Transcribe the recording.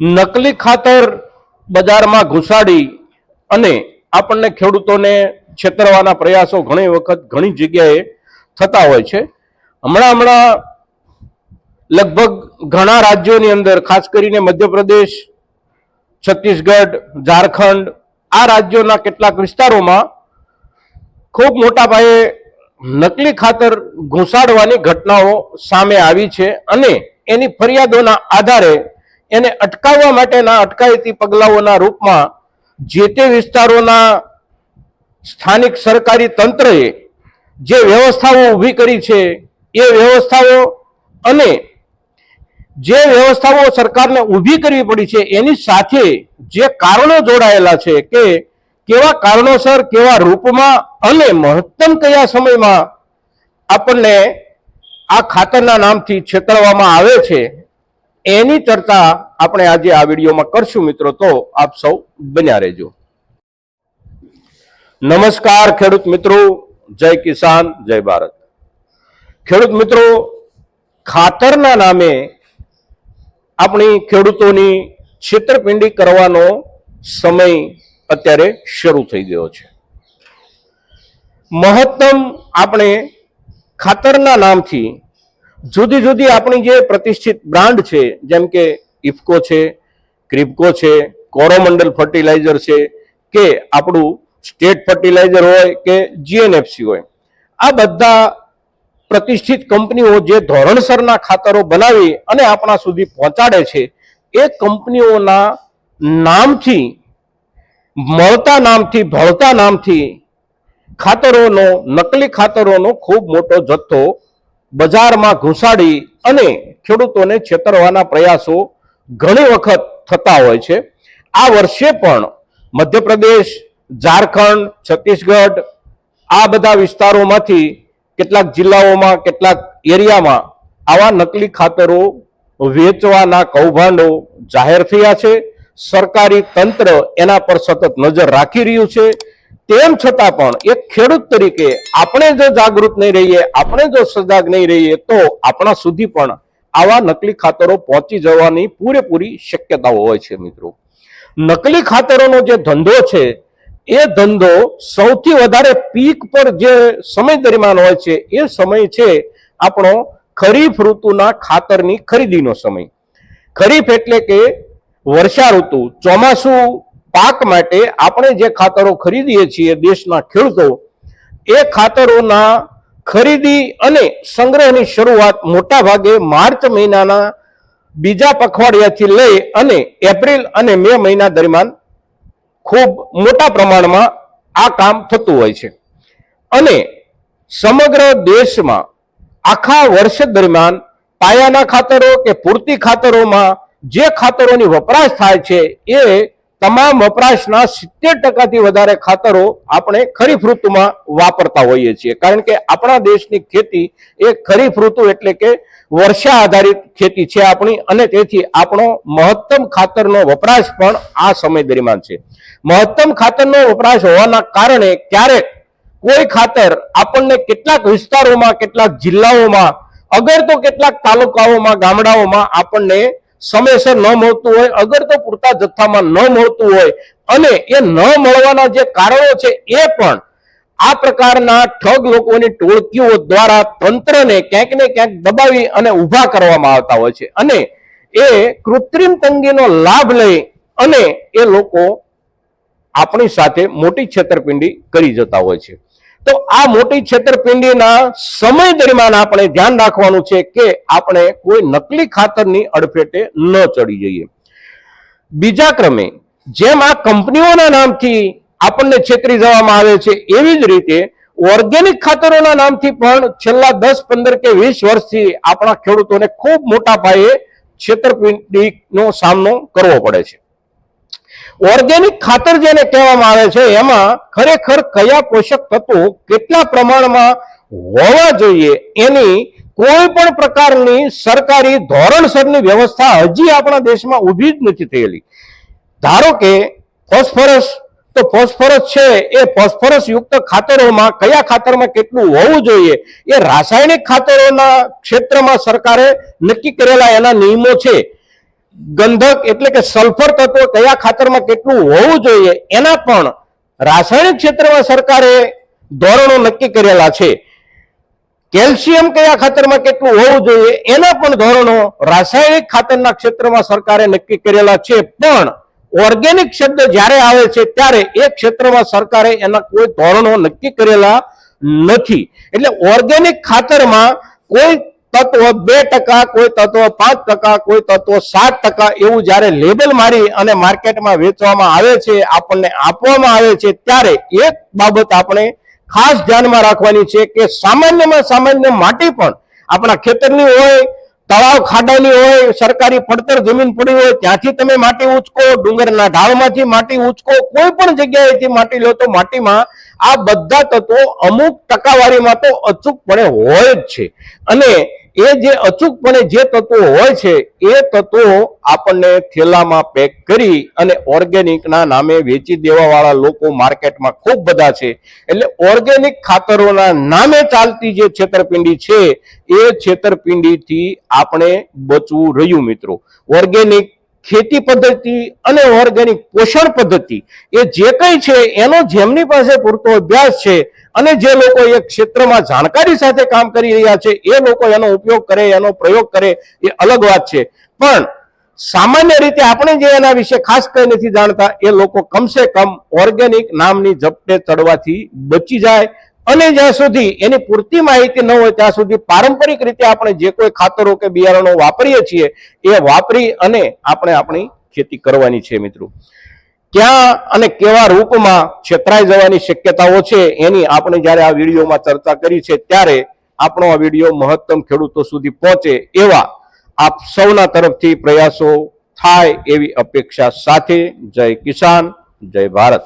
નકલી ખાતર બજારમાં ઘુસાડી અને આપણને ખેડૂતોને છેતરવાના પ્રયાસો ઘણી વખત ઘણી જગ્યાએ થતા હોય છે. હમણાં હમણાં લગભગ ઘણા રાજ્યોની અંદર, ખાસ કરીને મધ્યપ્રદેશ, છત્તીસગઢ, ઝારખંડ, આ રાજ્યોના કેટલાક વિસ્તારોમાં ખૂબ મોટા પાયે નકલી ખાતર ઘુસાડવાની ઘટનાઓ સામે આવી છે અને એની ફરિયાદોના આધારે એને અટકાવવા માટેના અટકાયતી પગલાઓના રૂપમાં જે તે વિસ્તારોના સ્થાનિક સરકારી તંત્રએ જે વ્યવસ્થાઓ ઊભી કરી છે, એ વ્યવસ્થાઓ અને જે વ્યવસ્થાઓ સરકારને ઊભી કરવી પડી છે, એની સાથે જે કારણો જોડાયેલા છે કે કેવા કારણોસર, કેવા રૂપમાં અને મહત્તમ કયા સમયમાં આપણને આ ખાતરના નામથી છેતરવામાં આવે છે એની ચર્ચા આપણે આજે આ વિડીયોમાં કરશું મિત્રો, તો આપ સૌ બન્યા રહેજો. નમસ્કાર ખેડૂત મિત્રો, જય કિસાન, જય ભારત. ખેડૂત મિત્રો, ખાતરના નામે આપણી ખેડૂતોની છેતરપિંડી કરવાનો સમય અત્યારે શરૂ થઈ ગયો છે. મહત્તમ આપણે ખાતરના નામથી જુદી જુદી આપણી જે પ્રતિષ્ઠિત બ્રાન્ડ છે, જેમ કે ઇફકો છે, ક્રિપકો છે, કોરોમંડલ ફર્ટિલાઇઝર છે, કે આપણું સ્ટેટ ફર્ટિલાઇઝર હોય કે જીએનએફસી હોય, આ બધા પ્રતિષ્ઠિત કંપનીઓ જે ધોરણસરના ખાતરો બનાવી અને આપણા સુધી પહોંચાડે છે, એ કંપનીઓના નામથી, મળતા નામથી, ભળતા નામથી ખાતરોનો, નકલી ખાતરોનો ખૂબ મોટો જથ્થો બજારમાં ઘુસાડી અને ખેડૂતોને છેતરવાના પ્રયાસો ઘણી વખત થતા હોય છે. આ વર્ષે પણ મધ્યપ્રદેશ, ઝારખંડ, છત્તીસગઢ આ બધા વિસ્તારોમાંથી કેટલાક જિલ્લાઓમાં, કેટલાક એરિયામાં આવા નકલી ખાતરો વેચવાના કૌભાંડો જાહેર થયા છે. સરકારી તંત્ર એના પર સતત નજર રાખી રહ્યું છે. તેમ છતાં પણ એક ખેડૂત તરીકે આપણે જો જાગૃત નહીં રહીએ, આપણે જો સજાગ નહીં રહીએ, તો આપણા સુધી પણ આવા નકલી ખાતરો પહોંચી જવાની પૂરેપૂરી શક્યતાઓ હોય છે મિત્રો. નકલી ખાતરોનો જે ધંધો છે, એ ધંધો સૌથી વધારે પીક પર જે સમય દરમિયાન હોય છે, એ સમય છે આપણો ખરીફ ઋતુના ખાતરની ખરીદીનો સમય. ખરીફ એટલે કે વર્ષા ઋતુ, ચોમાસું પાક માટે આપણે જે ખાતરો ખરીદીએ છીએ દેશના ખેડૂતો, એ ખાતરોના ખરીદી અને સંગ્રહની શરૂઆત મોટા ભાગે માર્ચ મહિનાના બીજા પખવાડિયાથી લઈ અને એપ્રિલ અને મે મહિના દરમિયાન ખૂબ મોટા પ્રમાણમાં આ કામ થતું હોય છે. અને સમગ્ર દેશમાં આખા વર્ષ દરમિયાન પાયાના ખાતરો કે પૂરતી ખાતરોમાં જે ખાતરોની વપરાશ થાય છે એ તમામ વપરાશના સિત્તેર ટકાથી વધારે ખાતરો આપણે ખરીફ ઋતુમાં વાપરતા હોઈએ છીએ. કારણ કે આપણા દેશની ખેતી એ ખરીફ ઋતુ એટલે કે વર્ષા આધારિત ખેતી છે આપણી અને તેથી આપણો મહત્તમ ખાતરનો વપરાશ પણ આ સમય દરમિયાન છે. મહત્તમ ખાતરનો વપરાશ હોવાના કારણે ક્યારેક કોઈ ખાતર આપણને કેટલાક વિસ્તારોમાં, કેટલાક જિલ્લાઓમાં, અગર તો કેટલાક તાલુકાઓમાં, ગામડાઓમાં આપણને સમયસર ન મળતું હોય, અગર તો પૂરતા જથ્થામાં ન મળતું હોય અને એ ન મળવાના જે કારણો છે એ પણ આ પ્રકારના ઠગ લોકોની ટોળકીઓ દ્વારા તંત્રને ક્યાંક ને ક્યાંક દબાવી અને ઊભા કરવામાં આવતા હોય છે. અને એ કૃત્રિમ તંગીનો લાભ લઈ અને એ લોકો આપણી સાથે મોટી છેતરપિંડી કરી જતા હોય છે. તો આ મોટી છેતરપિંડીના સમય દરમિયાન આપણે ધ્યાન રાખવાનું છે કે આપણે કોઈ નકલી ખાતરની અડફેટે ન ચડી જઈએ. બીજા ક્રમે, જેમ આ કંપનીઓના નામથી આપણને છેતરી જવામાં આવે છે, એવી જ રીતે ઓર્ગેનિક ખાતરોના નામથી પણ છેલ્લા દસ, પંદર કે વીસ વર્ષથી આપણા ખેડૂતોને ખૂબ મોટા પાયે છેતરપિંડીનો સામનો કરવો પડે છે. ઓર્ગેનિક ખાતર જેને કહેવામાં આવે છે, એમાં ખરેખર કયા પોષક તત્વો કેટલા પ્રમાણમાં હોવા જોઈએ એની કોઈ પણ પ્રકારની સરકારી ધોરણસરની વ્યવસ્થા હજી આપણા દેશમાં ઊભી જ નથી થયેલી. ધારો કે ફોસ્ફરસ, તો ફોસ્ફરસ છે, એ ફોસ્ફરસ યુક્ત ખાતરોમાં કયા ખાતરમાં કેટલું હોવું જોઈએ? એ રાસાયણિક ખાતરોના ક્ષેત્રમાં સરકારે નક્કી કરેલા એના નિયમો છે. ગંધક એટલે કે સલ્ફર તત્વ કયા ખાતરમાં કેટલું હોવું જોઈએ, એના પણ રાસાયણિક ક્ષેત્રમાં સરકારે ધોરણો નક્કી કરેલા છે. કેલ્શિયમ કયા ખાતરમાં કેટલું હોવું જોઈએ, એના પણ ધોરણો રાસાયણિક ખાતરના ક્ષેત્રમાં સરકારે નક્કી કરેલા છે. પણ ઓર્ગેનિક શબ્દ જ્યારે આવે છે, ત્યારે એ ક્ષેત્રમાં સરકારે એના કોઈ ધોરણો નક્કી કરેલા નથી. એટલે ઓર્ગેનિક ખાતરમાં કોઈ તત્વ બે ટકા, કોઈ તત્વ પાંચ ટકા, કોઈ તત્વ સાત ટકા એવું જ્યારે લેબલ મારી અને માર્કેટમાં વેચવામાં આવે છે, આપણને આપવામાં આવે છે, ત્યારે એક બાબત આપણે ખાસ ધ્યાનમાં રાખવાની છે કે સામાન્યમાં સામાન્ય માટી પણ આપણા ખેતરની હોય, તળાવ ખાડાની હોય, સરકારી પડતર જમીન પડી હોય, ત્યાંથી તમે માટી ઉચકો ડુંગરના ઢાળમાંથી માટી ઉચકો કોઈ પણ જગ્યાએથી માટી લો તો માટીમાં આ બધા તત્વો અમુક ટકાવારીમાં તો અચૂકપણે હોય જ છે. અને એ જે અચૂકપણે જે તત્વો હોય છે, એ તત્વો આપણને થેલામાં પેક કરી અને ઓર્ગેનિકના નામે વેચી દેવાવાળા લોકો માર્કેટમાં ખૂબ બધા છે. એટલે ઓર્ગેનિક ખાતરોના નામે ચાલતી જે છેતરપિંડી છે, એ છેતરપિંડીથી આપણે બચવું રહ્યું મિત્રો. ઓર્ગેનિક ખેતી પદ્ધતિ અને ઓર્ગેનિક પોષણ પદ્ધતિ, એ જે કંઈ છે, એનો જેમની પાસે પૂરતો અભ્યાસ છે અને જે લોકો એ ક્ષેત્રમાં જાણકારી સાથે કામ કરી રહ્યા છે, એ લોકો એનો ઉપયોગ કરે, એનો પ્રયોગ કરે, એ અલગ વાત છે. પણ સામાન્ય રીતે આપણે જે એના વિશે ખાસ કંઈ નથી જાણતા, એ લોકો કમસે કમ ઓર્ગેનિક નામની ઝપટે ચડવાથી બચી જાય અને જ્યાં સુધી એની પૂરતી માહિતી ન હોય, ત્યાં સુધી પારંપરિક રીતે આપણે જે કોઈ ખાતરો કે બિયારણો વાપરીએ છીએ, એ વાપરી અને આપણે આપણી ખેતી કરવાની છે, મિત્રો. ક્યાં અને કેવા રૂપમાં છેતરાઈ જવાની શક્યતાઓ છે એની આપણે જ્યારે આ વિડીયોમાં ચર્ચા કરી છે, ત્યારે આપણો આ વીડિયો મહત્તમ ખેડૂતો સુધી પહોંચે એવા આપ સૌના તરફથી પ્રયાસો થાય એવી અપેક્ષા સાથે જય કિસાન, જય ભારત.